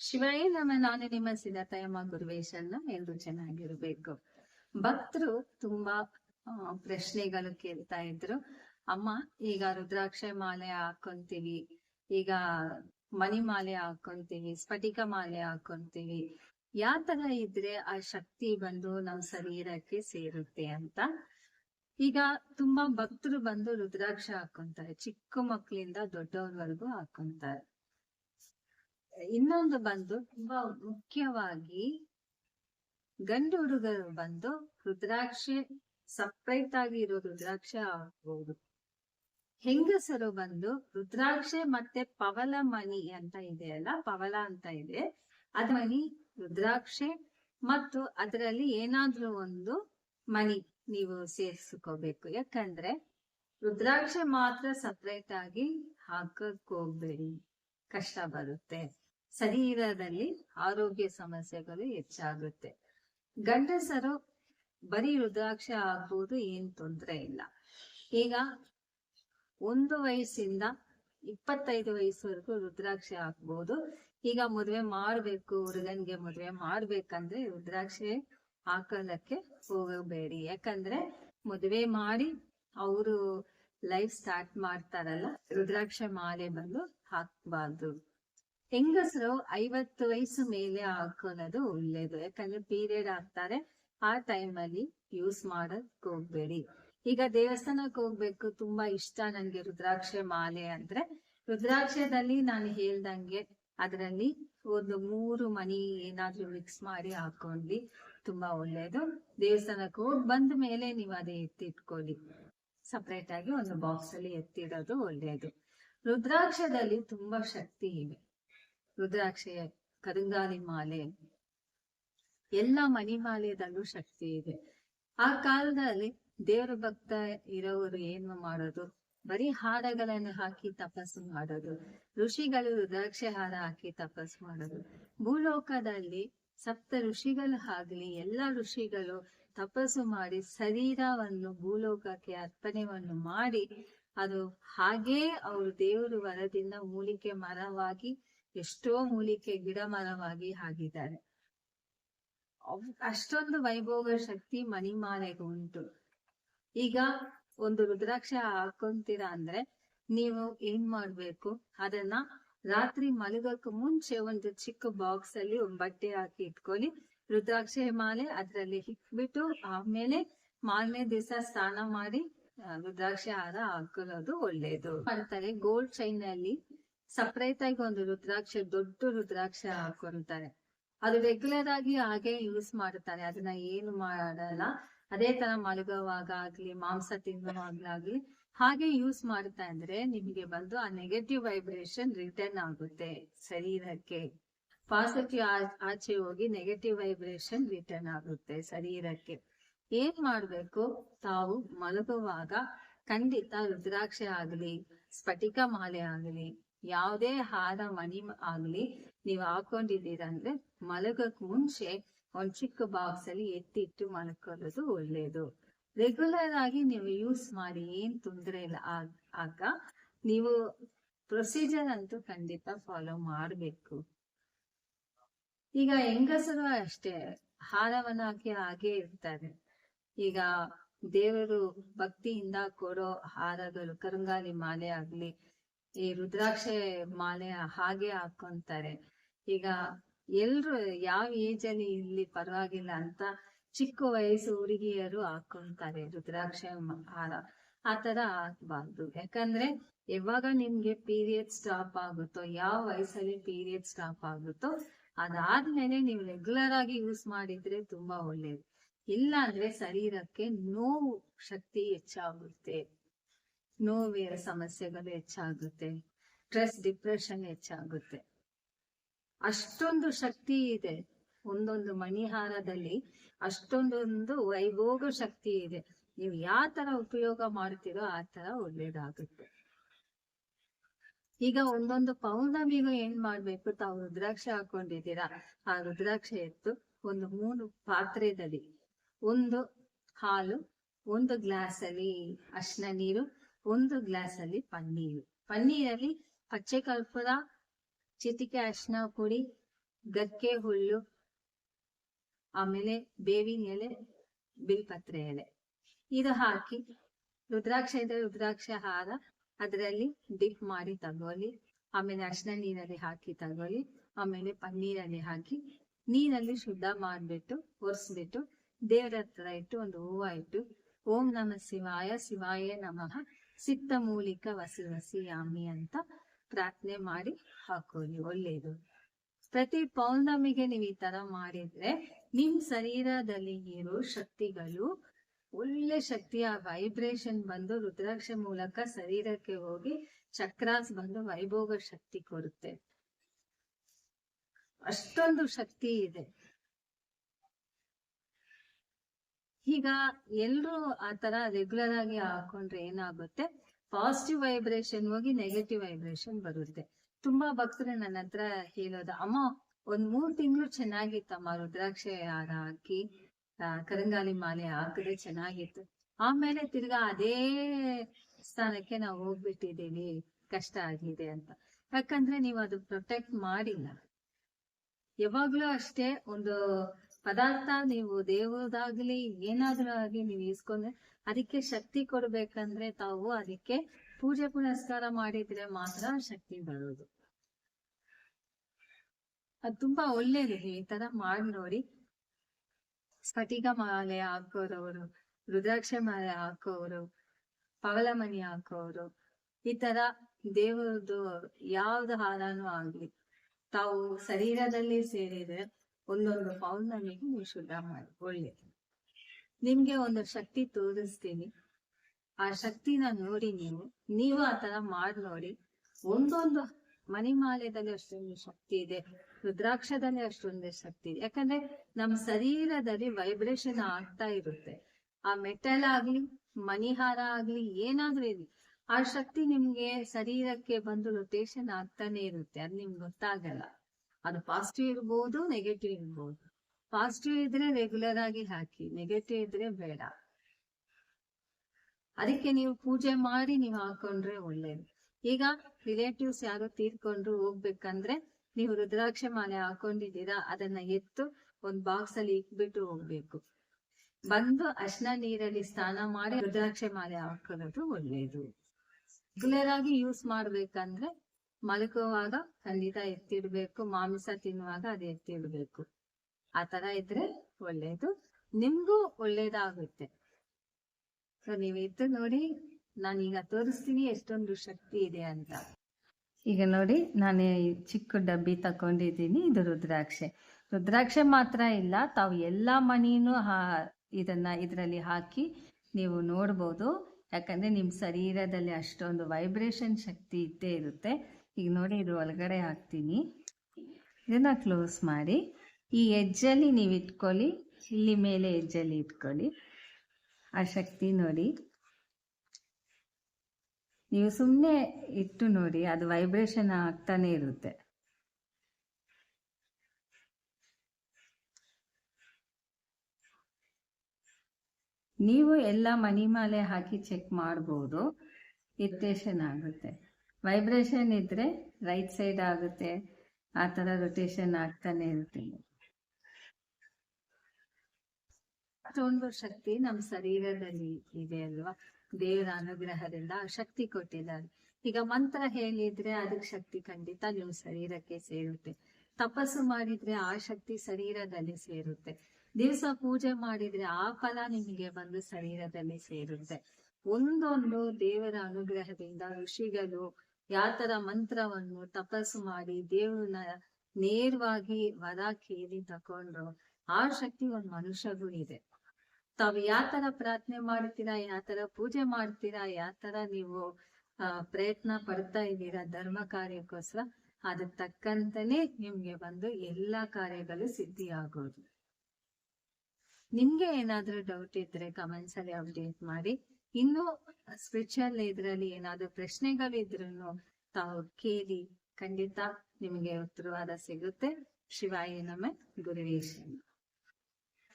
ಶಿವಾಯ ನಮ್ಮ ನಾನು ನಿಮ್ಮ ಸಿದ್ಧತಯಮ್ಮ ಗುರುವೇಶನ್ನ ಎಲ್ರು ಚೆನ್ನಾಗಿರ್ಬೇಕು. ಭಕ್ತರು ತುಂಬಾ ಪ್ರಶ್ನೆಗಳು ಕೇಳ್ತಾ ಇದ್ರು. ಅಮ್ಮ, ಈಗ ರುದ್ರಾಕ್ಷ ಮಾಲೆ ಹಾಕೊಂತೀವಿ. ಈಗ ಮಣಿ ಮಾಲೆ ಹಾಕೊಂತೀವಿ, ಸ್ಫಟಿಕ ಮಾಲೆ ಹಾಕೊಂತೀವಿ. ಯಾವ ತರ ಇದ್ರೆ ಆ ಶಕ್ತಿ ಬಂದು ನಮ್ಮ ಶರೀರಕ್ಕೆ ಸೇರುತ್ತೆ ಅಂತ. ಈಗ ತುಂಬಾ ಭಕ್ತರು ಬಂದು ರುದ್ರಾಕ್ಷ ಹಾಕೊಂತಾರೆ. ಚಿಕ್ಕ ಮಕ್ಕಳಿಂದ ದೊಡ್ಡವ್ರವರೆಗೂ ಹಾಕೊಂತಾರೆ. ಇನ್ನೊಂದು ಬಂದು ತುಂಬಾ ಮುಖ್ಯವಾಗಿ ಗಂಡು ಹುಡುಗರು ಬಂದು ರುದ್ರಾಕ್ಷಿ ಸಪ್ರೇಟ್ ಆಗಿ ಇರೋ ರುದ್ರಾಕ್ಷ ಆಗ್ಬಹುದು ಹೆಂಗಸರು ಬಂದು ರುದ್ರಾಕ್ಷೆ ಮತ್ತೆ ಪವಲ ಮಣಿ ಅಂತ ಇದೆ ಅಲ್ಲ, ಪವಲ ಅಂತ ಇದೆ. ಅದ ಮಣಿ, ರುದ್ರಾಕ್ಷೆ ಮತ್ತು ಅದರಲ್ಲಿ ಏನಾದ್ರೂ ಒಂದು ಮಣಿ ನೀವು ಸೇರಿಸ್ಕೋಬೇಕು. ಯಾಕಂದ್ರೆ ರುದ್ರಾಕ್ಷೆ ಮಾತ್ರ ಸಪ್ರೇಟ್ ಆಗಿ ಹಾಕಕ್ ಹೋಗ್ಬೇಡಿ. ಕಷ್ಟ ಬರುತ್ತೆ ಶರೀರದಲ್ಲಿ ಆರೋಗ್ಯ ಸಮಸ್ಯೆಗಳು ಹೆಚ್ಚಾಗುತ್ತೆ. ಗಂಡಸರು ಬರೀ ರುದ್ರಾಕ್ಷ ಆಗ್ಬೋದು ಏನ್ ತೊಂದರೆ ಇಲ್ಲ. ಈಗ ಒಂದು ವಯಸ್ಸಿಂದ ಇಪ್ಪತ್ತೈದು ವಯಸ್ಸುವರೆಗೂ ರುದ್ರಾಕ್ಷಿ ಹಾಕ್ಬೋದು. ಈಗ ಮದುವೆ ಮಾಡ್ಬೇಕು, ಹುಡುಗನ್ಗೆ ಮದುವೆ ಮಾಡ್ಬೇಕಂದ್ರೆ ರುದ್ರಾಕ್ಷಿ ಹಾಕೋದಕ್ಕೆ ಹೋಗಬೇಡಿ. ಯಾಕಂದ್ರೆ ಮದುವೆ ಮಾಡಿ ಅವರು ಲೈಫ್ ಸ್ಟಾರ್ಟ್ ಮಾಡ್ತಾರಲ್ಲ, ರುದ್ರಾಕ್ಷ ಮಾಲೆ ಬಂದು ಹಾಕ್ಬಾರ್ದು. ಹೆಂಗಸರು ಐವತ್ತು ವಯಸ್ಸು ಮೇಲೆ ಹಾಕೊಳ್ಳೋದು ಒಳ್ಳೇದು, ಯಾಕಂದ್ರೆ ಪೀರಿಯಡ್ ಆಗ್ತಾರೆ, ಆ ಟೈಮ್ ಅಲ್ಲಿ ಯೂಸ್ ಮಾಡಕ್ ಹೋಗ್ಬೇಡಿ. ಈಗ ದೇವಸ್ಥಾನಕ್ಕೆ ಹೋಗ್ಬೇಕು, ತುಂಬಾ ಇಷ್ಟ ನನ್ಗೆ ರುದ್ರಾಕ್ಷ ಮಾಲೆ ಅಂದ್ರೆ. ರುದ್ರಾಕ್ಷದಲ್ಲಿ ನಾನು ಹೇಳ್ದಂಗೆ ಅದರಲ್ಲಿ ಒಂದು ಮೂರು ಮನಿ ಏನಾದ್ರೂ ಮಿಕ್ಸ್ ಮಾಡಿ ಹಾಕೊಂಡ್ಲಿ ತುಂಬಾ ಒಳ್ಳೇದು. ದೇವಸ್ಥಾನಕ್ಕೆ ಹೋಗಿ ಬಂದ ಮೇಲೆ ನೀವು ಅದೇ ಎತ್ತಿಟ್ಕೊಳ್ಳಿ. ಸಪ್ರೇಟ್ ಆಗಿ ಒಂದು ಬಾಕ್ಸ್ ಅಲ್ಲಿ ಎತ್ತಿಡೋದು ಒಳ್ಳೆಯದು. ರುದ್ರಾಕ್ಷದಲ್ಲಿ ತುಂಬಾ ಶಕ್ತಿ ಇವೆ ರುದ್ರಾಕ್ಷೆಯ ಕರುಂಗಾಲಿ ಮಾಲೆ, ಎಲ್ಲ ಮಣಿಮಾಲೆದಲ್ಲೂ ಶಕ್ತಿ ಇದೆ. ಆ ಕಾಲದಲ್ಲಿ ದೇವರ ಭಕ್ತ ಇರೋರು ಏನು ಮಾಡೋದು? ಬರೀ ಹಾರಗಳನ್ನು ಹಾಕಿ ತಪಸ್ಸು ಮಾಡೋದು. ಋಷಿಗಳು ರುದ್ರಾಕ್ಷೆ ಹಾರ ಹಾಕಿ ತಪಸ್ಸು ಮಾಡೋದು. ಭೂಲೋಕದಲ್ಲಿ ಸಪ್ತ ಋಷಿಗಳು ಆಗ್ಲಿ, ಎಲ್ಲ ಋಷಿಗಳು ತಪಸ್ಸು ಮಾಡಿ ಶರೀರವನ್ನು, ಭೂಲೋಕಕ್ಕೆ ಅರ್ಪಣೆವನ್ನು ಮಾಡಿ ಅದು ಹಾಗೇ ಅವರು ದೇವರು ವರದಿಂದ ಮೂಲಿಕೆ ಮರವಾಗಿ, ಎಷ್ಟೋ ಮೂಲಿಕೆ ಗಿಡ ಮರವಾಗಿ ಆಗಿದ್ದಾರೆ. ಅಷ್ಟೊಂದು ವೈಭೋಗ ಶಕ್ತಿ ಮಣಿಮಾಲೆಗೆ ಉಂಟು. ಈಗ ಒಂದು ರುದ್ರಾಕ್ಷ ಹಾಕೊಂತೀರಾ ಅಂದ್ರೆ ನೀವು ಏನ್ ಮಾಡ್ಬೇಕು? ಅದನ್ನ ರಾತ್ರಿ ಮಲಗಕ್ಕೆ ಮುಂಚೆ ಒಂದು ಚಿಕ್ಕ ಬಾಕ್ಸ್ ಅಲ್ಲಿ ಒಂದು ಬಟ್ಟೆ ಹಾಕಿ ಇಟ್ಕೊಳ್ಳಿ. ರುದ್ರಾಕ್ಷೆ ಮಾಲೆ ಅದರಲ್ಲಿ ಇಟ್ಬಿಟ್ಟು ಆಮೇಲೆ ಮಾರನೇ ದಿವಸ ಸ್ನಾನ ಮಾಡಿ ರುದ್ರಾಕ್ಷಿ ಹಾರ ಹಾಕೊಳ್ಳೋದು ಒಳ್ಳೇದು. ಅಂತಾರೆ ಗೋಲ್ಡ್ ಚೈನ್ ಅಲ್ಲಿ ಸಪ್ರೇಟ್ ಆಗಿ ಒಂದು ರುದ್ರಾಕ್ಷ, ದೊಡ್ಡ ರುದ್ರಾಕ್ಷ ಹಾಕೊಂತಾರೆ ಅದು ರೆಗ್ಯುಲರ್ ಆಗಿ ಹಾಗೆ ಯೂಸ್ ಮಾಡ್ತಾರೆ ಅದನ್ನ ಏನು ಮಾಡಲ್ಲ. ಅದೇ ತರ ಮಲಗುವಾಗ ಆಗ್ಲಿ ಮಾಂಸ ತಿನ್ನುವಾಗ್ಲಾಗ್ಲಿ ಹಾಗೆ ಯೂಸ್ ಮಾಡ್ತಾ ಇದ್ರೆ ನಿಮಗೆ ಬಂದು ಆ ನೆಗೆಟಿವ್ ವೈಬ್ರೇಷನ್ ರಿಟರ್ನ್ ಆಗುತ್ತೆ ಶರೀರಕ್ಕೆ. ಪಾಸಿಟಿವ್ ಆಚೆ ಹೋಗಿ ನೆಗೆಟಿವ್ ವೈಬ್ರೇಷನ್ ರಿಟರ್ನ್ ಆಗುತ್ತೆ ಶರೀರಕ್ಕೆ. ಏನ್ ಮಾಡ್ಬೇಕು? ತಾವು ಮಲಗುವಾಗ ಖಂಡಿತ ರುದ್ರಾಕ್ಷಿ ಆಗ್ಲಿ, ಸ್ಫಟಿಕ ಮಾಲೆ ಆಗ್ಲಿ, ಯಾವುದೇ ಹಾರ ಮಣಿ ಆಗ್ಲಿ ನೀವು ಹಾಕೊಂಡಿದ್ದೀರಂದ್ರೆ ಮಲಗಕ್ ಮುಂಚೆ ಒಂದ್ ಚಿಕ್ಕ ಬಾಕ್ಸ್ ಅಲ್ಲಿ ಎತ್ತಿಟ್ಟು ಮಲ್ಕೊಳ್ಳೋದು ಒಳ್ಳೇದು. ರೆಗ್ಯುಲರ್ ಆಗಿ ನೀವು ಯೂಸ್ ಮಾಡಿ, ಏನ್ ತೊಂದರೆ ಇಲ್ಲ ಆಗ ನೀವು ಪ್ರೊಸೀಜರ್ ಅಂತೂ ಖಂಡಿತ ಫಾಲೋ ಮಾಡ್ಬೇಕು. ಈಗ ಹೆಂಗಸರು ಅಷ್ಟೇ ಹಾರವನ್ನು ಹಾಕಿ ಹಾಗೆ ಇರ್ತಾರೆ. ಈಗ ದೇವರು ಭಕ್ತಿಯಿಂದ ಕೊಡೋ ಹಾರಗಳು, ಕರುಂಗಾಲಿ ಮಾಲೆ ಆಗ್ಲಿ, ಈ ರುದ್ರಾಕ್ಷೆ ಮಾಲೆ ಹಾಗೆ ಹಾಕೊಂತಾರೆ. ಈಗ ಎಲ್ರು ಯಾವ ಏಜ್ ಅಲ್ಲಿ ಇಲ್ಲಿ ಪರವಾಗಿಲ್ಲ ಅಂತ ಚಿಕ್ಕ ವಯಸ್ಸು ಹುಡುಗಿಯರು ಹಾಕೊಂತಾರೆ ರುದ್ರಾಕ್ಷ ಹಾರ. ಆ ತರ ಹಾಕ್ಬಾರ್ದು ಯಾಕಂದ್ರೆ ಯಾವಾಗ ನಿಮ್ಗೆ ಪೀರಿಯಡ್ ಸ್ಟಾಪ್ ಆಗುತ್ತೋ, ಯಾವ ವಯಸ್ಸಲ್ಲಿ ಪೀರಿಯಡ್ ಸ್ಟಾಪ್ ಆಗುತ್ತೋ ಅದಾದ್ಮೇಲೆ ನೀವು ರೆಗ್ಯುಲರ್ ಆಗಿ ಯೂಸ್ ಮಾಡಿದ್ರೆ ತುಂಬಾ ಒಳ್ಳೇದು. ಇಲ್ಲ ಅಂದ್ರೆ ಶರೀರಕ್ಕೆ ನೋವು ಶಕ್ತಿ ಹೆಚ್ಚಾಗುತ್ತೆ. ನೋವಿನ ಸಮಸ್ಯೆಗಳು ಹೆಚ್ಚಾಗುತ್ತೆ. ಸ್ಟ್ರೆಸ್ ಡಿಪ್ರೆಷನ್ ಹೆಚ್ಚಾಗುತ್ತೆ. ಅಷ್ಟೊಂದು ಶಕ್ತಿ ಇದೆ. ಒಂದೊಂದು ಮಣಿಹಾರದಲ್ಲಿ ಅಷ್ಟೊಂದೊಂದು ವೈಭೋಗ ಶಕ್ತಿ ಇದೆ. ನೀವು ಯಾವ ತರ ಉಪಯೋಗ ಮಾಡ್ತೀರೋ ಆ ತರ ಒಳ್ಳೇದಾಗುತ್ತೆ. ಈಗ ಒಂದೊಂದು ಪೌರ್ಣಮಿಗೂ ಏನ್ ಮಾಡ್ಬೇಕು? ತಾವು ರುದ್ರಾಕ್ಷಿ ಹಾಕೊಂಡಿದ್ದೀರಾ? ಆ ರುದ್ರಾಕ್ಷ ಎತ್ತು ಒಂದು ಮೂರು ಪಾತ್ರೆದಲ್ಲಿ. ಒಂದು ಹಾಲು, ಒಂದು ಗ್ಲಾಸ್ ಅಲ್ಲಿ ಅರ್ಶಿನ ನೀರು, ಒಂದು ಗ್ಲಾಸ್ ಅಲ್ಲಿ ಪನ್ನೀರು. ಪನ್ನೀರಲ್ಲಿ ಪಚ್ಚೆ ಕರ್ಪೂರ ಚಿಟಿಕೆ ಅರ್ಶಿನ ಪುಡಿ ಗಕ್ಕೆ ಹುಲ್ಲು, ಆಮೇಲೆ ಬೇವಿನ ಎಲೆ, ಬಿಲ್ಪತ್ರೆ ಎಲೆ. ಇದು ಹಾಕಿ ರುದ್ರಾಕ್ಷ ಇದ್ರೆ ರುದ್ರಾಕ್ಷ ಹಾರ. ಅದರಲ್ಲಿ ಡಿಪ್ ಮಾಡಿ ತಗೊಳ್ಳಿ, ಆಮೇಲೆ ಅರ್ಶನ ನೀರಲ್ಲಿ ಹಾಕಿ ತಗೊಳ್ಳಿ, ಆಮೇಲೆ ಪನ್ನೀರಲ್ಲಿ ಹಾಕಿ ನೀರಲ್ಲಿ ಶುದ್ಧ ಮಾಡ್ಬಿಟ್ಟು ಒರೆಸ್ಬಿಟ್ಟು ದೇವರ ಹತ್ರ ಇಟ್ಟು ಒಂದು ಹೂವ ಇಟ್ಟು ಓಂ ನಮ ಶಿವಾಯ ಶಿವಾಯ ನಮಃ, ಸಿಕ್ತ ಮೂಲಿಕ ವಸಿ ವಸಿ ಯಾಮಿ ಅಂತ ಪ್ರಾರ್ಥನೆ ಮಾಡಿ ಹಾಕೊಳ್ಳಿ, ಒಳ್ಳೇದು. ಪ್ರತಿ ಪೌರ್ಣಮಿಗೆ ನೀವು ಈ ತರ ಮಾಡಿದ್ರೆ ನಿಮ್ ಶರೀರದಲ್ಲಿ ಇರೋ ಶಕ್ತಿಗಳು ಒಳ್ಳೆ ಶಕ್ತಿಯ ವೈಬ್ರೇಷನ್ ಬಂದು ರುದ್ರಾಕ್ಷ ಮೂಲಕ ಶರೀರಕ್ಕೆ ಹೋಗಿ ಚಕ್ರಾಸ್ ಬಂದು ವೈಭೋಗ ಶಕ್ತಿ ಕೊಡುತ್ತೆ. ಅಷ್ಟೊಂದು ಶಕ್ತಿ ಇದೆ. ಈಗ ಎಲ್ರು ಆ ತರ ರೆಗ್ಯುಲರ್ ಆಗಿ ಹಾಕೊಂಡ್ರೆ ಏನಾಗುತ್ತೆ? ಪಾಸಿಟಿವ್ ವೈಬ್ರೇಷನ್ ಹೋಗಿ ನೆಗೆಟಿವ್ ವೈಬ್ರೇಷನ್ ಬರುತ್ತೆ. ತುಂಬಾ ಭಕ್ತರು ನನ್ನ ಹತ್ರ ಹೇಳೋದು ಅಮ್ಮ ಒಂದ್ ಮೂರ್ ತಿಂಗಳು ಚೆನ್ನಾಗಿತ್ತಮ್ಮ ರುದ್ರಾಕ್ಷಿ ಹಾಕಿ. ಆ, ಕರಂಗಾಲಿ ಮಾಲೆ ಹಾಕಿದ್ರೆ ಚೆನ್ನಾಗಿತ್ತು. ಆಮೇಲೆ ತಿರ್ಗಾ ಅದೇ ಸ್ಥಾನಕ್ಕೆ ನಾವು ಹೋಗ್ಬಿಟ್ಟಿದ್ದೀವಿ. ಕಷ್ಟ ಆಗಿದೆ ಅಂತ. ಯಾಕಂದ್ರೆ ನೀವು ಅದು ಪ್ರೊಟೆಕ್ಟ್ ಮಾಡಿಲ್ಲ. ಯಾವಾಗ್ಲೂ ಅಷ್ಟೇ ಒಂದು ಪದಾರ್ಥ ನೀವು ದೇವರದಾಗ್ಲಿ ಏನಾದ್ರೂ ಆಗಿ ನೀವು ಇಸ್ಕೊಂಡ್ರೆ ಅದಕ್ಕೆ ಶಕ್ತಿ ಕೊಡ್ಬೇಕಂದ್ರೆ ತಾವು ಅದಕ್ಕೆ ಪೂಜೆ ಪುನಸ್ಕಾರ ಮಾಡಿದ್ರೆ ಮಾತ್ರ ಶಕ್ತಿ ಬರೋದು. ಅದು ತುಂಬಾ ಒಳ್ಳೇದು ಈ ತರ ಮಾಡಿ ನೋಡಿ ಸ್ಫಟಿಕ ಮಾಲೆ ಹಾಕೋರವರು ರುದ್ರಾಕ್ಷ ಮಾಲೆ ಹಾಕೋರು ಪವಲಮಣಿ ಹಾಕೋರು ಈ ತರ ದೇವರದು ಯಾವ್ದು ಹಾರನೂ ಆಗ್ಲಿ. ತಾವು ಶರೀರದಲ್ಲಿ ಸೇರಿದ್ರೆ ಒಂದೊಂದು ಪೌರ್ಣಮಿಗೆ ನೀವು ಶುದ್ಧ ಮಾಡಿ ಒಳ್ಳೇದು ನಿಮ್ಗೆ ಒಂದು ಶಕ್ತಿ ತೋರಿಸ್ತೀನಿ. ಆ ಶಕ್ತಿನ ನೋಡಿ ನೀವು ನೀವು ಆ ತರ ಮಾಡಿ ನೋಡಿ ಒಂದೊಂದು ಮಣಿಮಾಲೆದಲ್ಲಿ ಅಷ್ಟೊಂದು ಶಕ್ತಿ ಇದೆ. ರುದ್ರಾಕ್ಷದಲ್ಲಿ ಅಷ್ಟೊಂದೇ ಶಕ್ತಿ. ಯಾಕಂದ್ರೆ ನಮ್ ಶರೀರದಲ್ಲಿ ವೈಬ್ರೇಷನ್ ಆಗ್ತಾ ಇರುತ್ತೆ. ಆ ಮೆಟಲ್ ಆಗ್ಲಿ, ಮಣಿಹಾರ ಆಗ್ಲಿ, ಏನಾದ್ರೂ ಇರ್ಲಿ, ಆ ಶಕ್ತಿ ನಿಮ್ಗೆ ಶರೀರಕ್ಕೆ ಬಂದು ರೊಟೇಷನ್ ಆಗ್ತಾನೆ ಇರುತ್ತೆ. ಅದ್ ನಿಮ್ಗೆ ಗೊತ್ತಾಗಲ್ಲ. ಅದು ಪಾಸಿಟಿವ್ ಇರ್ಬೋದು ನೆಗೆಟಿವ್ ಇರ್ಬೋದು. ಪಾಸಿಟಿವ್ ಇದ್ರೆ ರೆಗ್ಯುಲರ್ ಆಗಿ ಹಾಕಿ ನೆಗೆಟಿವ್ ಇದ್ರೆ ಬೇಡ. ಅದಕ್ಕೆ ನೀವು ಪೂಜೆ ಮಾಡಿ ನೀವು ಹಾಕೊಂಡ್ರೆ ಒಳ್ಳೇದು. ಈಗ ರಿಲೇಟಿವ್ಸ್ ಯಾರು ತೀರ್ಕೊಂಡ್ರು ಹೋಗ್ಬೇಕಂದ್ರೆ ನೀವು ರುದ್ರಾಕ್ಷ ಮಾಲೆ ಹಾಕೊಂಡಿದ್ದೀರಾ, ಅದನ್ನ ಎತ್ತು ಒಂದ್ ಬಾಕ್ಸ್ ಅಲ್ಲಿ ಇಟ್ಬಿಟ್ಟು ಹೋಗ್ಬೇಕು. ಬಂದು ಅಶ್ನ ನೀರಲ್ಲಿ ಸ್ನಾನ ಮಾಡಿ ರುದ್ರಾಕ್ಷ ಮಾಲೆ ಹಾಕೊಳ್ಳೋದು ಒಳ್ಳೇದು ರೆಗ್ಯುಲರ್ ಆಗಿ ಯೂಸ್ ಮಾಡ್ಬೇಕಂದ್ರೆ ಮಲಗುವಾಗ ಖಂಡಿತ ಎತ್ತಿಡ್ಬೇಕು, ಮಾಂಸ ತಿನ್ನುವಾಗ ಅದು ಎತ್ತಿಡ್ಬೇಕು. ಆ ತರ ಇದ್ರೆ ಒಳ್ಳೇದು ನಿಮ್ಗೂ ಒಳ್ಳೇದಾಗುತ್ತೆ ಸೊ ನೀವ್ ಇದ್ದು ನೋಡಿ, ನಾನೀಗ ತೋರಿಸ್ತೀನಿ ಎಷ್ಟೊಂದು ಶಕ್ತಿ ಇದೆ ಅಂತ. ಈಗ ನೋಡಿ, ನಾನು ಚಿಕ್ಕ ಡಬ್ಬಿ ತಕೊಂಡಿದ್ದೀನಿ ಇದು ರುದ್ರಾಕ್ಷೆ. ರುದ್ರಾಕ್ಷೆ ಮಾತ್ರ ಇಲ್ಲ, ತಾವು ಎಲ್ಲ ಮಣಿನೂ ಹಾ, ಇದನ್ನ ಇದರಲ್ಲಿ ಹಾಕಿ ನೀವು ನೋಡ್ಬೋದು. ಯಾಕಂದ್ರೆ ನಿಮ್ಮ ಶರೀರದಲ್ಲಿ ಅಷ್ಟೊಂದು ವೈಬ್ರೇಷನ್ ಶಕ್ತಿ ಇದ್ದೇ ಇರುತ್ತೆ. ಈಗ ನೋಡಿ, ಇದು ಒಳಗಡೆ ಹಾಕ್ತೀನಿ. ಇದನ್ನ ಕ್ಲೋಸ್ ಮಾಡಿ. ಈ ಹೆಜ್ಜಲ್ಲಿ ನೀವು ಇಟ್ಕೊಳ್ಳಿ, ಇಲ್ಲಿ ಮೇಲೆ ಹೆಜ್ಜಲ್ಲಿ ಇಟ್ಕೊಳ್ಳಿ. ಆ ಶಕ್ತಿ ನೋಡಿ. ನೀವು ಸುಮ್ಮನೆ ಇಟ್ಟು ನೋಡಿ, ಅದು ವೈಬ್ರೇಷನ್ ಆಗ್ತಾನೆ ಇರುತ್ತೆ. ನೀವು ಎಲ್ಲ ಮಣಿಮಾಲೆ ಹಾಕಿ ಚೆಕ್ ಮಾಡ್ಬೋದು ಇರಿಟೇಷನ್ ಆಗುತ್ತೆ. ವೈಬ್ರೇಷನ್ ಇದ್ರೆ ರೈಟ್ ಸೈಡ್ ಆಗುತ್ತೆ, ಆ ಥರ ರೊಟೇಷನ್ ಆಗ್ತಾನೆ ಇರುತ್ತೆ. ಅಷ್ಟೊಂದು ಶಕ್ತಿ ನಮ್ಮ ಶರೀರದಲ್ಲಿ ಇದೆ ಅಲ್ವಾ? ದೇವರ ಅನುಗ್ರಹದಿಂದ ಶಕ್ತಿ ಕೊಟ್ಟಿದ್ದಾರೆ. ಈಗ ಮಂತ್ರ ಹೇಳಿದ್ರೆ ಅದಕ್ಕೆ ಶಕ್ತಿ ಖಂಡಿತ ನಿಮ್ಮ ಶರೀರಕ್ಕೆ ಸೇರುತ್ತೆ. ತಪಸ್ಸು ಮಾಡಿದ್ರೆ ಆ ಶಕ್ತಿ ಶರೀರದಲ್ಲಿ ಸೇರುತ್ತೆ. ದಿವಸ ಪೂಜೆ ಮಾಡಿದ್ರೆ ಆ ಫಲ ನಿಮಗೆ ಬಂದು ಶರೀರದಲ್ಲಿ ಸೇರುತ್ತೆ. ಒಂದೊಂದು ದೇವರ ಅನುಗ್ರಹದಿಂದ ಋಷಿಗಳು ಯಾತರ ಮಂತ್ರವನ್ನು ತಪಸ್ಸು ಮಾಡಿ ದೇವ್ರನ್ನ ನೇರವಾಗಿ ವರ ಕೇಳಿ ತಕೊಂಡ್ರು ಆ ಶಕ್ತಿ ಒಂದ್ ಮನುಷ್ಯಗೂ ಇದೆ. ತಾವು ಯಾವ ತರ ಪ್ರಾರ್ಥನೆ ಮಾಡ್ತೀರಾ ಯಾವ ತರ ಪೂಜೆ ಮಾಡ್ತೀರಾ ಯಾವ ತರ ನೀವು ಪ್ರಯತ್ನ ಪಡ್ತಾ ಇದ್ದೀರಾ ಧರ್ಮ ಕಾರ್ಯಕ್ಕೋಸ್ಕರ, ಅದಕ್ಕೆ ತಕ್ಕಂತಾನೆ ನಿಮ್ಗೆ ಬಂದು ಎಲ್ಲಾ ಕಾರ್ಯಗಳು ಸಿದ್ಧಿಯಾಗೋದು. ನಿಮ್ಗೆ ಏನಾದ್ರೂ ಡೌಟ್ ಇದ್ರೆ ಕಮೆಂಟ್ಸ್ ಅಲ್ಲಿ ಅಪ್ಡೇಟ್ ಮಾಡಿ. ಇನ್ನು ಸ್ಪಿರಿಚುವಲ್ ಇದ್ರಲ್ಲಿ ಏನಾದ್ರು ಪ್ರಶ್ನೆಗಳಿದ್ರು ತಾವು ಕೇಳಿ ಖಂಡಿತ ನಿಮಗೆ ಉತ್ತರವಾದ ಸಿಗುತ್ತೆ. ಶಿವಾಯಿ ನಮೆ. ಗುರುವೇಶ